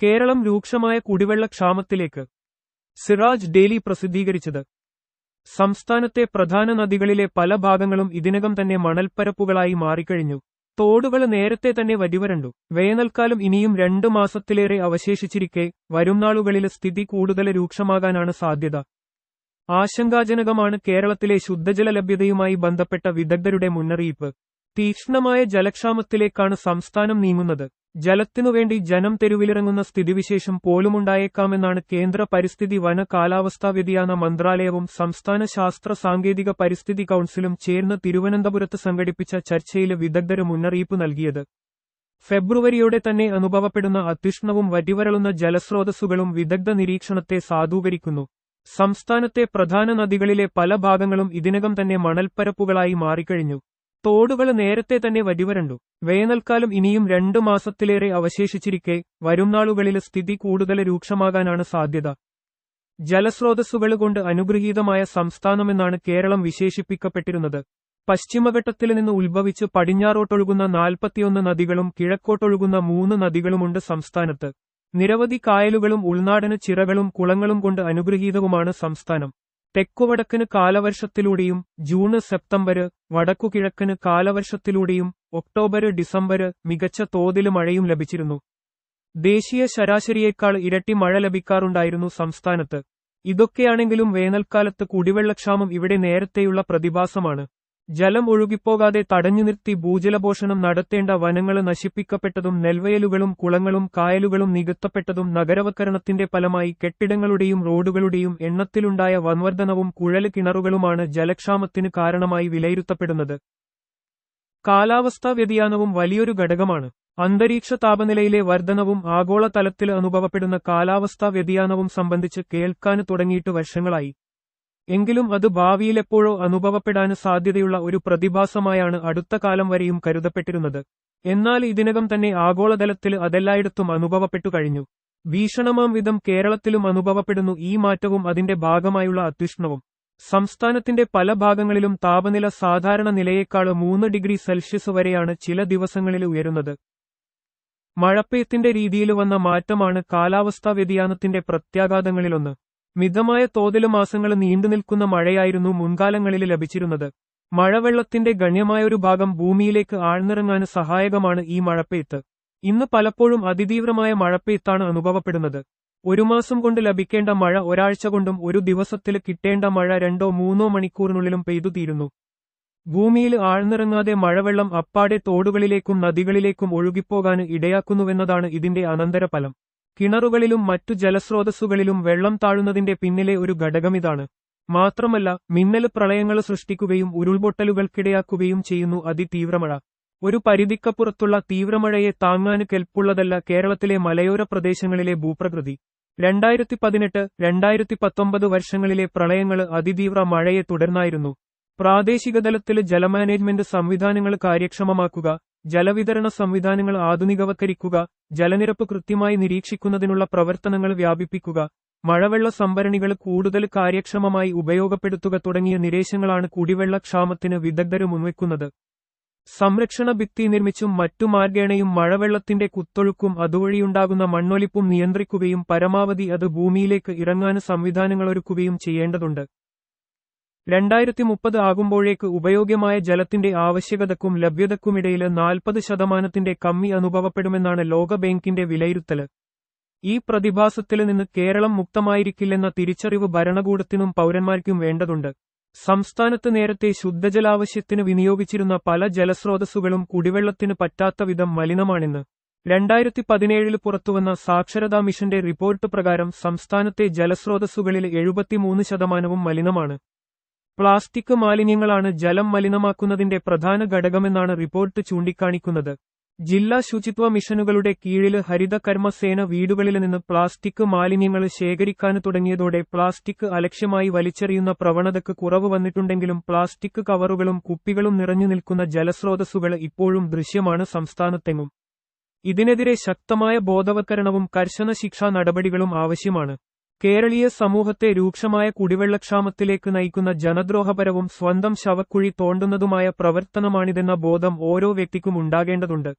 കേരളം രൂക്ഷമായ കുടിവെള്ള ക്ഷാമത്തിലേക്ക് സിറാജ് ഡെയിലി പ്രസിദ്ധീകരിച്ചത്. സംസ്ഥാനത്തെ പ്രധാന നദികളിലെ പല ഭാഗങ്ങളും ഇതിനകം തന്നെ മണൽപ്പരപ്പുകളായി മാറിക്കഴിഞ്ഞു. തോടുകൾ നേരത്തെ തന്നെ വരിവരണ്ടു. വേനൽക്കാലം ഇനിയും രണ്ടു മാസത്തിലേറെ അവശേഷിച്ചിരിക്കെ വരും നാളുകളിലെ സ്ഥിതി കൂടുതൽ രൂക്ഷമാകാനാണ് സാധ്യത. ആശങ്കാജനകമാണ് കേരളത്തിലെ ശുദ്ധജല ലഭ്യതയുമായി ബന്ധപ്പെട്ട വിദഗ്ധരുടെ മുന്നറിയിപ്പ്. തീക്ഷ്ണമായ ജലക്ഷാമത്തിലേക്കാണ് സംസ്ഥാനം നീങ്ങുന്നത്. ജലത്തിനുവേണ്ടി ജനം തെരുവിലിറങ്ങുന്ന സ്ഥിതിവിശേഷം പോലുമുണ്ടായേക്കാമെന്നാണ് കേന്ദ്ര പരിസ്ഥിതി വന കാലാവസ്ഥാ വ്യതിയാന മന്ത്രാലയവും സംസ്ഥാന ശാസ്ത്ര സാങ്കേതിക പരിസ്ഥിതി കൌൺസിലും ചേർന്ന് തിരുവനന്തപുരത്ത് സംഘടിപ്പിച്ച ചർച്ചയിലെ വിദഗ്ധര് മുന്നറിയിപ്പ് നൽകിയത്. ഫെബ്രുവരിയോടെ തന്നെ അനുഭവപ്പെടുന്ന അതിഷ്ണവും വറ്റിവരളുന്ന ജലസ്രോതസ്സുകളും വിദഗ്ധ നിരീക്ഷണത്തെ സാധൂകരിക്കുന്നു. സംസ്ഥാനത്തെ പ്രധാന നദികളിലെ പല ഭാഗങ്ങളും ഇതിനകം തന്നെ മണൽപ്പരപ്പുകളായി മാറിക്കഴിഞ്ഞു. തോടുകൾ നേരത്തെ തന്നെ വടിവരണ്ടു വേനൽക്കാലം ഇനിയും രണ്ടു മാസത്തിലേറെ അവശേഷിച്ചിരിക്കെ വരും നാളുകളിൽ സ്ഥിതി കൂടുതൽ രൂക്ഷമാകാനാണ് സാധ്യത. ജലസ്രോതസ്സുകൾ കൊണ്ട് അനുഗ്രഹീതമായ സംസ്ഥാനമെന്നാണ് കേരളം വിശേഷിപ്പിക്കപ്പെട്ടിരുന്നത്. പശ്ചിമഘട്ടത്തിൽ നിന്ന് ഉത്ഭവിച്ച് പടിഞ്ഞാറോട്ടൊഴുകുന്ന നാൽപ്പത്തിയൊന്ന് നദികളും കിഴക്കോട്ടൊഴുകുന്ന മൂന്ന് നദികളുമുണ്ട് സംസ്ഥാനത്ത്. നിരവധി കായലുകളും ഉൾനാടന ചിറകളും കുളങ്ങളും കൊണ്ട് അനുഗ്രഹീതവുമാണ് സംസ്ഥാനം. തെക്കുവടക്കിന് കാലവർഷത്തിലൂടെയും ജൂണ് വടക്കു വടക്കുകിഴക്കിന് കാലവർഷത്തിലൂടെയും ഒക്ടോബർ ഡിസംബർ മികച്ച തോതിൽ മഴയും ലഭിച്ചിരുന്നു. ദേശീയ ശരാശരിയേക്കാൾ ഇരട്ടി മഴ ലഭിക്കാറുണ്ടായിരുന്നു സംസ്ഥാനത്ത്. ഇതൊക്കെയാണെങ്കിലും വേനൽക്കാലത്ത് കുടിവെള്ളക്ഷാമം ഇവിടെ നേരത്തെയുള്ള പ്രതിഭാസമാണ്. ജലം ഒഴുകിപ്പോകാതെ തടഞ്ഞു നിർത്തി ഭൂജലപോഷണം നടത്തേണ്ട വനങ്ങൾ നശിപ്പിക്കപ്പെട്ടതും നെൽവയലുകളും കുളങ്ങളും കായലുകളും നികത്തപ്പെട്ടതും നഗരവൽക്കരണത്തിന്റെ ഫലമായി കെട്ടിടങ്ങളുടെയും റോഡുകളുടെയും എണ്ണത്തിലുണ്ടായ വൻവർദ്ധനവും കുഴൽ കിണറുകളുമാണ് ജലക്ഷാമത്തിന് കാരണമായി വിലയിരുത്തപ്പെടുന്നത്. കാലാവസ്ഥാ വ്യതിയാനവും വലിയൊരു ഘടകമാണ്. അന്തരീക്ഷ താപനിലയിലെ വർധനവും ആഗോളതലത്തിൽ അനുഭവപ്പെടുന്ന കാലാവസ്ഥാ വ്യതിയാനവും സംബന്ധിച്ച് കേൾക്കാൻ തുടങ്ങിയിട്ട് വർഷങ്ങളായി. എങ്കിലും അത് ഭാവിയിലെപ്പോഴോ അനുഭവപ്പെടാൻ സാധ്യതയുള്ള ഒരു പ്രതിഭാസമായാണ് അടുത്ത കാലം വരെയും കരുതപ്പെട്ടിരുന്നത്. എന്നാൽ ഇതിനകം തന്നെ ആഗോളതലത്തിൽ അതെല്ലായിടത്തും അനുഭവപ്പെട്ടു കഴിഞ്ഞു. ഭീഷണമാം വിധം കേരളത്തിലും അനുഭവപ്പെടുന്നു ഈ മാറ്റവും അതിന്റെ ഭാഗമായുള്ള അത്യുഷ്ണവും. സംസ്ഥാനത്തിന്റെ പല ഭാഗങ്ങളിലും താപനില സാധാരണ നിലയേക്കാൾ മൂന്ന് ഡിഗ്രി സെൽഷ്യസ് വരെയാണ് ചില ദിവസങ്ങളിൽ ഉയരുന്നത്. മഴപ്പെയ്ത്തിന്റെ രീതിയിൽ വന്ന മാറ്റമാണ് കാലാവസ്ഥാ വ്യതിയാനത്തിന്റെ പ്രത്യാഘാതങ്ങളിലൊന്ന്. മിതമായ തോതിൽ മാസങ്ങൾ നീണ്ടുനിൽക്കുന്ന മഴയായിരുന്നു മുൻകാലങ്ങളിൽ ലഭിച്ചിരുന്നത്. മഴവെള്ളത്തിന്റെ ഗണ്യമായൊരു ഭാഗം ഭൂമിയിലേക്ക് ആഴ്ന്നിറങ്ങാൻ സഹായകമാണ് ഈ മഴപ്പെയ്ത്ത്. ഇന്ന് പലപ്പോഴും അതിതീവ്രമായ മഴപ്പെയ്ത്താണ് അനുഭവപ്പെടുന്നത്. ഒരു മാസം കൊണ്ട് ലഭിക്കേണ്ട മഴ ഒരാഴ്ച കൊണ്ടും ഒരു ദിവസത്തിൽ കിട്ടേണ്ട മഴ രണ്ടോ മൂന്നോ മണിക്കൂറിനുള്ളിലും പെയ്തു തീരുന്നു ഭൂമിയിൽ ആഴ്ന്നിറങ്ങാതെ മഴവെള്ളം അപ്പാടെ തോടുകളിലേക്കും നദികളിലേക്കും ഒഴുകിപ്പോകാൻ ഇടയാക്കുന്നുവെന്നതാണ് ഇതിന്റെ അനന്തരഫലം. കിണറുകളിലും മറ്റു ജലസ്രോതസ്സുകളിലും വെള്ളം താഴുന്നതിന്റെ പിന്നിലെ ഒരു ഘടകമിതാണ്. മാത്രമല്ല മിന്നൽ പ്രളയങ്ങൾ സൃഷ്ടിക്കുകയും ഉരുൾപൊട്ടലുകൾക്കിടയാക്കുകയും ചെയ്യുന്നു അതിതീവ്രമഴ. ഒരു പരിധിക്കപ്പുറത്തുള്ള തീവ്രമഴയെ താങ്ങാൻ കെൽപ്പുള്ളതല്ല കേരളത്തിലെ മലയോര പ്രദേശങ്ങളിലെ ഭൂപ്രകൃതി. രണ്ടായിരത്തി പതിനെട്ട് രണ്ടായിരത്തി പത്തൊമ്പത് വർഷങ്ങളിലെ പ്രളയങ്ങൾ അതിതീവ്ര മഴയെ തുടർന്നായിരുന്നു. പ്രാദേശിക തലത്തിൽ ജലമാനേജ്മെന്റ് സംവിധാനങ്ങൾ കാര്യക്ഷമമാക്കുക ജലവിതരണ സംവിധാനങ്ങൾ ആധുനികവത്കരിക്കുക ജലനിരപ്പ് കൃത്യമായി നിരീക്ഷിക്കുന്നതിനുള്ള പ്രവർത്തനങ്ങൾ വ്യാപിപ്പിക്കുക മഴവെള്ള സംഭരണികൾ കൂടുതൽ കാര്യക്ഷമമായി ഉപയോഗപ്പെടുത്തുക തുടങ്ങിയ നിരേശങ്ങളാണ് കുടിവെള്ളക്ഷാമത്തിന് വിദഗ്ധരും മുൻവെക്കുന്നത്. സംരക്ഷണ ഭിത്തി നിർമ്മിച്ചും മറ്റു മാർഗേണയും മഴവെള്ളത്തിന്റെ കുത്തൊഴുക്കും അതുവഴിയുണ്ടാകുന്ന മണ്ണൊലിപ്പും നിയന്ത്രിക്കുകയും പരമാവധി അത് ഭൂമിയിലേക്ക് ഇറങ്ങാൻ സംവിധാനങ്ങളൊരുക്കുകയും ചെയ്യേണ്ടതുണ്ട്. രണ്ടായിരത്തി മുപ്പത് ആകുമ്പോഴേക്ക് ഉപയോഗ്യമായ ജലത്തിന്റെ ആവശ്യകതക്കും ലഭ്യതക്കുമിടയിൽ നാൽപ്പത് ശതമാനത്തിന്റെ കമ്മി അനുഭവപ്പെടുമെന്നാണ് ലോകബാങ്കിന്റെ വിലയിരുത്തൽ. ഈ പ്രതിഭാസത്തിൽ നിന്ന് കേരളം മുക്തമായിരിക്കില്ലെന്ന തിരിച്ചറിവ് ഭരണകൂടത്തിനും പൗരന്മാർക്കും വേണ്ടതുണ്ട്. സംസ്ഥാനത്ത് നേരത്തെ ശുദ്ധജലാവശ്യത്തിന് വിനിയോഗിച്ചിരുന്ന പല ജലസ്രോതസ്സുകളും കുടിവെള്ളത്തിന് പറ്റാത്ത വിധം മലിനമാണെന്ന്. രണ്ടായിരത്തി പതിനേഴിൽ പുറത്തുവന്ന സാക്ഷരതാ മിഷന്റെ റിപ്പോർട്ട് പ്രകാരം സംസ്ഥാനത്തെ ജലസ്രോതസ്സുകളിൽ എഴുപത്തിമൂന്ന് ശതമാനവും മലിനമാണ്. പ്ലാസ്റ്റിക് മാലിന്യങ്ങളാണ് ജലം മലിനമാക്കുന്നതിന്റെ പ്രധാന ഘടകമെന്നാണ് റിപ്പോർട്ട് ചൂണ്ടിക്കാണിക്കുന്നത്. ജില്ലാ ശുചിത്വ മിഷനുകളുടെ കീഴിൽ ഹരിത കർമ്മസേന വീടുകളിൽ നിന്ന് പ്ലാസ്റ്റിക് മാലിന്യങ്ങൾ ശേഖരിക്കാൻ തുടങ്ങിയതോടെ പ്ലാസ്റ്റിക് അലക്ഷ്യമായി വലിച്ചെറിയുന്ന പ്രവണതയ്ക്ക് കുറവ് വന്നിട്ടുണ്ടെങ്കിലും പ്ലാസ്റ്റിക് കവറുകളും കുപ്പികളും നിറഞ്ഞു നിൽക്കുന്ന ജലസ്രോതസ്സുകൾ ഇപ്പോഴും ദൃശ്യമാണ് സംസ്ഥാനത്തെങ്ങും. ഇതിനെതിരെ ശക്തമായ ബോധവത്കരണവും കർശന ശിക്ഷാ നടപടികളും ആവശ്യമാണ്. കേരളീയ സമൂഹത്തെ രൂക്ഷമായ കുടിവെള്ളക്ഷാമത്തിലേക്ക് നയിക്കുന്ന ജനദ്രോഹപരവും സ്വന്തം ശവക്കുഴി തോണ്ടുന്നതുമായ പ്രവർത്തനമാണിതെന്ന ബോധം ഓരോ വ്യക്തിക്കും ഉണ്ടാകേണ്ടതുണ്ട്.